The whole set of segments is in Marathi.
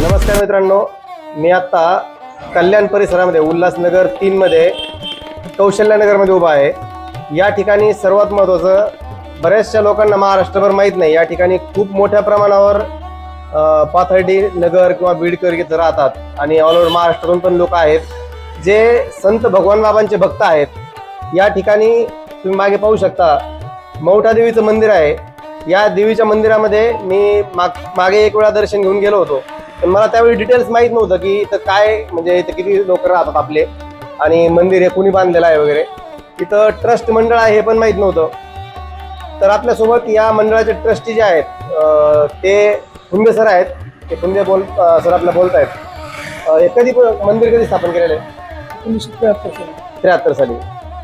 नमस्कार मित्रांनो मी आत्ता कल्याण परिसरामध्ये उल्हासनगर तीनमध्ये कौशल्यनगरमध्ये उभा आहे. या ठिकाणी सर्वात महत्त्वाचं बऱ्याचशा लोकांना महाराष्ट्रभर माहीत नाही या ठिकाणी खूप मोठ्या प्रमाणावर पाथर्डी नगर किंवा बीडकर इथं राहतात. आणि ऑल ओव्हर महाराष्ट्रातून पण लोक आहेत. जे संत भगवान बाबांचे भक्त आहेत या ठिकाणी तुम्ही मागे पाहू शकता मौठा देवीचं मंदिर आहे. या देवीच्या मंदिरामध्ये मी माग मागे एक वेळा दर्शन घेऊन गेलो होतो. पण मला त्यावेळी डिटेल्स माहीत नव्हतं की इथं काय म्हणजे इथं किती लोक राहतात आपले. आणि मंदिर हे कुणी बांधलेलं आहे वगैरे. इथं ट्रस्ट मंडळ आहे हे पण माहीत नव्हतं. तर आपल्यासोबत या मंडळाचे ट्रस्टी जे आहेत ते फुंदे सर आहेत. ते फुंदे बोल सर आपल्या बोलत आहेत हे कधी मंदिर कधी स्थापन केलेलं आहे? एकोणीसशे त्र्याहत्तर साली. त्र्याहत्तर साली.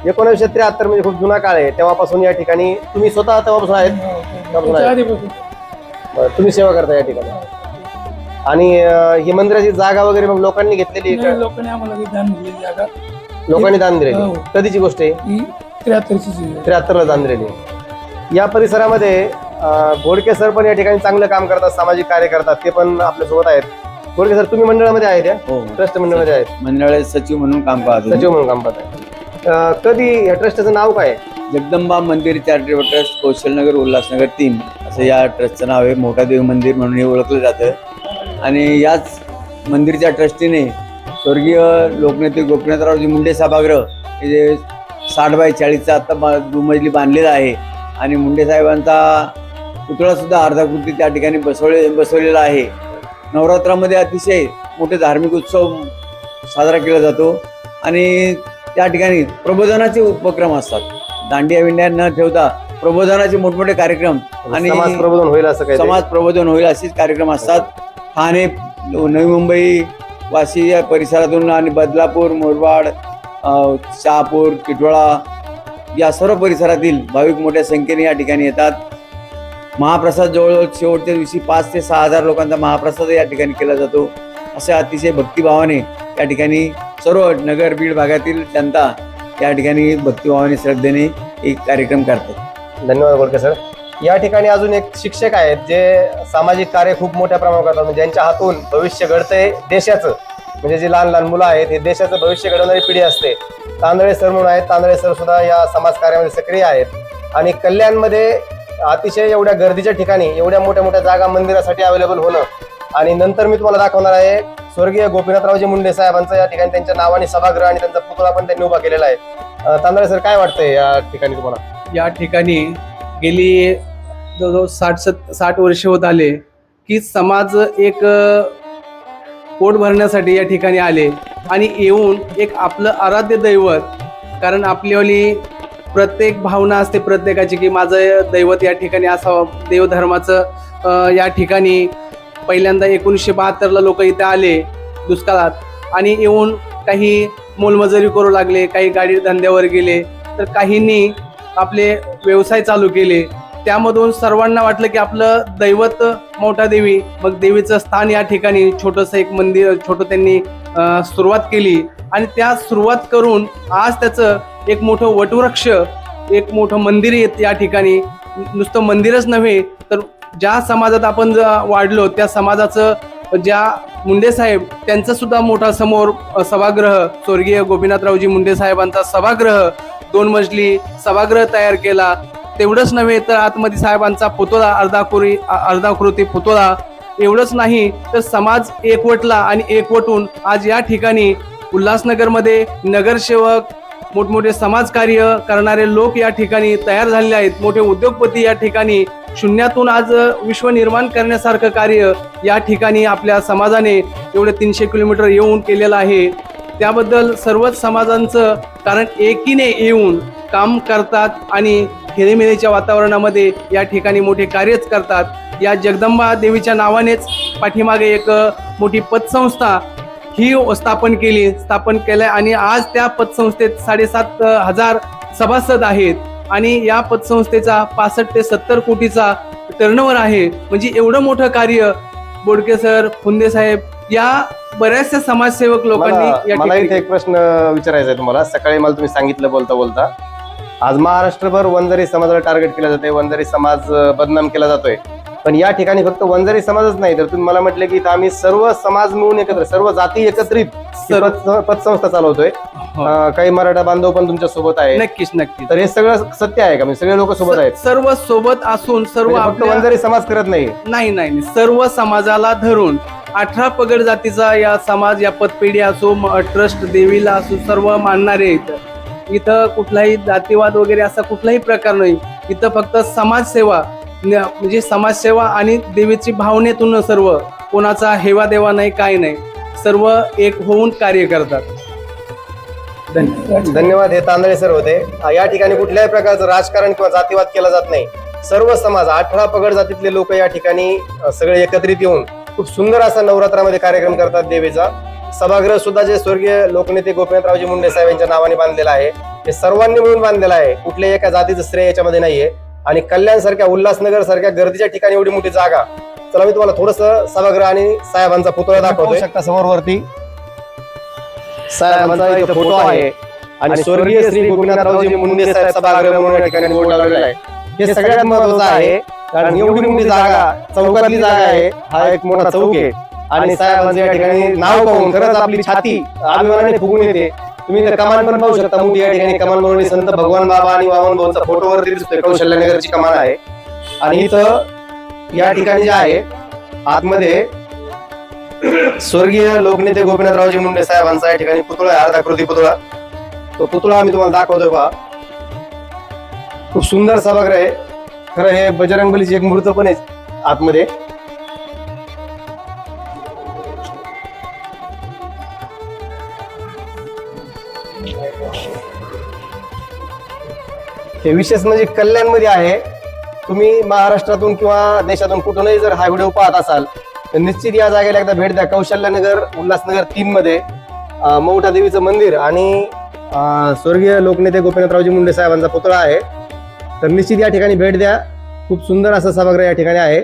एकोणीसशे त्र्याहत्तर म्हणजे खूप जुना काळ आहे. तेव्हापासून या ठिकाणी तुम्ही स्वतः तेव्हापासून आहेत. आधीपासून. बरं, तुम्ही सेवा करता या ठिकाणी. आणि ही मंदिराची जागा वगैरे मग लोकांनी घेतलेली आहे नाही, का? लोकांनी आम्हाला ती दान दिलेली जागा लोकांनी दान दिलेली हो. कधीची गोष्ट आहे? ही त्र्याहत्तरची जी आहे. त्र्याहत्तरला दान दिलेली आहे. या परिसरामध्ये अं, घोडके सर पण या ठिकाणी चांगलं काम करतात सामाजिक कार्य करतात ते पण आपल्यासोबत आहेत. घोडके सर तुम्ही मंडळामध्ये आहेत या? हो. ट्रस्ट मंडळामध्ये आहेत. मंडळ सचिव म्हणून काम पाहतो सचिव म्हणून काम करत आहे अं, कधी या ट्रस्टचं नाव काय आहे? जगदंबा मंदिर चॅरिटेबल ट्रस्ट कौशलनगर उल्हासनगर तीन. असं या ट्रस्टचं नाव आहे. मोठा देव मंदिर म्हणून हे ओळखलं जातं. आणि याच मंदिरच्या ट्रस्टीने स्वर्गीय लोकनेते गोपीनाथरावजी मुंडे सभागृह हे जे साठ बाय चाळीसचा आत्ता बा- दुमजली बांधलेला आहे आणि मुंडे साहेबांचा पुतळा सुद्धा अर्धाकृती त्या ठिकाणी बसवले बसवलेला आहे. नवरात्रामध्ये अतिशय मोठे धार्मिक उत्सव साजरा केला जातो आणि त्या ठिकाणी प्रबोधनाचे उपक्रम असतात. दांडिया विंड्या न ठेवता प्रबोधनाचे मोठमोठे कार्यक्रम आणि समाज प्रबोधन होईल असं काही समाज प्रबोधन होईल असेच कार्यक्रम असतात. ठाणे नवी मुंबई वाशी या परिसरातून आणि बदलापूर मुरबाड शहापूर टिटोळा या सर्व परिसरातील भाविक मोठ्या संख्येने या ठिकाणी येतात. महाप्रसाद जवळजवळ शेवटच्या दिवशी पाच ते सहा हजार लोकांचा महाप्रसाद या ठिकाणी केला जातो. अशा अतिशय भक्तिभावाने या ठिकाणी सर्व नगर बीड भागातील जनता या ठिकाणी भक्तिभावाने श्रद्धेने एक कार्यक्रम करतात. धन्यवाद गोडके सर. या ठिकाणी अजून एक शिक्षक आहेत जे सामाजिक कार्य खूप मोठ्या प्रमाणात करतात. म्हणजे ज्यांच्या हातून भविष्य घडतंय देशाचं. म्हणजे जे लहान लहान मुलं आहेत हे देशाचं भविष्य घडवणारी पिढी असते. तांदळे सर म्हणून आहेत. तांदळे सर सुद्धा या समाज कार्यामध्ये सक्रिय आहेत. आणि कल्याणमध्ये अतिशय एवढ्या गर्दीच्या ठिकाणी एवढ्या मोठ्या मोठ्या जागा मंदिरासाठी अवेलेबल होणं. आणि नंतर मी तुम्हाला दाखवणार आहे स्वर्गीय गोपीनाथरावजी मुंडे साहेबांचं या ठिकाणी त्यांच्या नावाने सभागृह आणि त्यांचा पुतळा पण त्यांनी उभा केलेला आहे. तांदळे सर काय वाटतंय या ठिकाणी तुम्हाला? या ठिकाणी गेली जवळजवळ साठ सत साठ वर्ष होत आले की समाज एक पोट भरण्यासाठी या ठिकाणी आले आणि येऊन एक आपलं आराध्य दैवत कारण आपलीवाली प्रत्येक भावना असते प्रत्येकाची की माझं दैवत या ठिकाणी असावं देवधर्माचं या ठिकाणी. पहिल्यांदा एकोणीसशे बहात्तरला लोक इथे आले दुष्काळात आणि येऊन काही मोलमजुरी करू लागले काही गाडी धंद्यावर गेले तर काहींनी आपले व्यवसाय चालू केले. त्यामधून सर्वांना वाटलं की आपलं दैवत मोठा देवी मग देवीचं स्थान या ठिकाणी छोटंसं एक मंदिर छोटं त्यांनी सुरुवात केली. आणि त्या सुरुवात करून आज त्याचं एक मोठं वटवृक्ष एक मोठं मंदिर येत या ठिकाणी. नुसतं मंदिरच नव्हे तर ज्या समाजात आपण वाढलो त्या समाजाचं ज्या मुंडे साहेब त्यांचा सुद्धा मोठा समोर सभागृह स्वर्गीय गोपीनाथरावजी मुंडे साहेबांचा सभागृह दोन मजली सभागृह तयार केला. तेवढंच नव्हे तर आतमध्ये साहेबांचा पुतळा अर्धाकृती अर्धाकृती पुतळा. एवढंच नाही तर समाज एकवटला आणि एकवटून आज या ठिकाणी उल्हासनगरमध्ये नगरसेवक मोठमोठे समाजकार्य करणारे लोक या ठिकाणी तयार झालेले आहेत. मोठे उद्योगपती या ठिकाणी शून्यातून आज विश्व निर्माण करण्यासारखं कार्य या ठिकाणी आपल्या समाजाने एवढे तीनशे किलोमीटर येऊन केलेलं आहे. त्याबद्दल सर्वच समाजांचं कारण एकीने येऊन काम करतात आणि खेळीमेळीच्या वातावरणामध्ये या ठिकाणी मोठे कार्यच करतात. या जगदंबा देवीच्या नावानेच पाठीमागे एक मोठी पतसंस्था ही स्थापन केली स्थापन केल्या. आणि आज त्या पतसंस्थेत साडेसात हजार सभासद आहेत. आणि या पतसंस्थेचा पासष्ट ते सत्तर कोटीचा टर्नओव्हर आहे. म्हणजे एवढं मोठं कार्य बोडके सर फुंदे साहेब या बऱ्याचशा समाजसेवक लोकांनी मला इथे एक प्रश्न विचारायचा आहे तुम्हाला. सकाळी मला तुम्ही सांगितलं बोलता बोलता. आज महाराष्ट्रभर वंजारी समाजाला टार्गेट केलं जाते वंजारी समाज बदनाम केला जातोय. पण या ठिकाणी फक्त वंजारी समाजच नाही. तर तुम्ही मला म्हटले की इथं आम्ही सर्व समाज मिळून एकत्र सर्व जाती एकत्रित पतसंस्था चालवतोय. हो. काही मराठा बांधव पण तुमच्यासोबत आहे नक्कीच नक्कीच. तर हे सगळं सत्य आहे का? म्हणजे सगळे लोक सोबत आहेत. सर्व सोबत असून सर्व म्हणजे फक्त वंजारी समाज करत नाही. नाही नाही. सर्व समाजाला धरून अठरा पगड जातीचा या समाज या पतपेढी असो ट्रस्ट देवीला असो सर्व मानणारे इथं इथं कुठलाही जातीवाद वगैरे असा कुठलाही प्रकार नाही. इथं फक्त समाजसेवा म्हणजे समाजसेवा आणि देवीची भावनेतून सर्व कोणाचा हेवा देवा नाही काय नाही सर्व एक होऊन कार्य करतात. धन्यवाद. धन्यवाद. हे तांदळे सर होते. या ठिकाणी कुठल्याही प्रकारचं राजकारण किंवा जातीवाद केला जात नाही. सर्व समाज अठरा पगड जातीतले लोक या ठिकाणी सगळे एकत्रित येऊन खूप सुंदर असा नवरात्रामध्ये कार्यक्रम करतात देवीचा. सभागृह सुद्धा जे स्वर्गीय लोकनेते गोपीनाथरावजी मुंडे साहेब यांच्या नावाने बांधलेलं आहे. हे सर्वांनी मिळून बांधलेलं आहे. कुठल्याही एका जातीचं श्रेय याच्यामध्ये नाहीये. आणि कल्याण सारख्या उल्हासनगर सारख्या गर्दीच्या ठिकाणी एवढी मोठी जागा. चला मी तुम्हाला थोडस सभागृह आणि साहेबांचा पुतळा दाखवतोय. शकता समोरवरती. साहेबांचा इथं फोटो आहे. आणि स्वर्गीय श्री गोपीनाथरावजी मुंडे साहेब सभागृह म्हणून या ठिकाणी बोर्ड लावलेला आहे. हे सगळ्यात महत्वाचं आहे कारण एवढी मोठी जागा चौकातली जागा आहे. हा एक मोठा चौक आहे. आणि साहेबांचं या ठिकाणी नाव पाहून खरंच आपली छाती अभिमानाने फुगून येते. तुम्ही इथं कमान पण पाहू शकता. मोठी या ठिकाणी कमान म्हणून संत भगवान बाबा आणि वामन भाऊचा फोटो वरती दिसतोय. कौशल्यनगरची कमान आहे. आणि इथं या ठिकाणी जे आहे आतमध्ये स्वर्गीय लोकनेते गोपीनाथरावजी मुंडे साहेबांचा या ठिकाणी पुतळा आहे अर्धाकृती पुतळा. तो पुतळा आम्ही तुम्हाला दाखवतोय पहा. खूप सुंदर सभागृह आहे. खरं हे बजरंगबलीची एक मूर्त पण आहे आतमध्ये. हे विशेष म्हणजे कल्याणमध्ये आहे. तुम्ही महाराष्ट्रातून किंवा देशातून कुठूनही जर हा व्हिडिओ पाहत असाल तर निश्चित या जागेला एकदा भेट द्या. कौशल्यनगर उल्हासनगर तीन मध्ये मौठा देवीचं मंदिर आणि स्वर्गीय लोकनेते गोपीनाथरावजी मुंडे साहेबांचा पुतळा आहे. तर निश्चित या ठिकाणी भेट द्या. खूप सुंदर असं सभागृह या ठिकाणी आहे.